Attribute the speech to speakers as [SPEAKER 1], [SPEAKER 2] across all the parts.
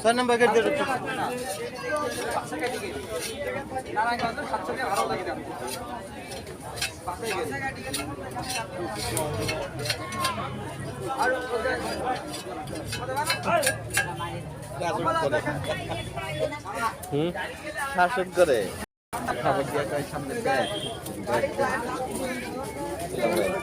[SPEAKER 1] ছয় নম্বর গেট দিয়ে। হুম?
[SPEAKER 2] শাসন করে দিয়ে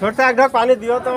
[SPEAKER 1] छोड़ एक ढोक पानी दियो तो।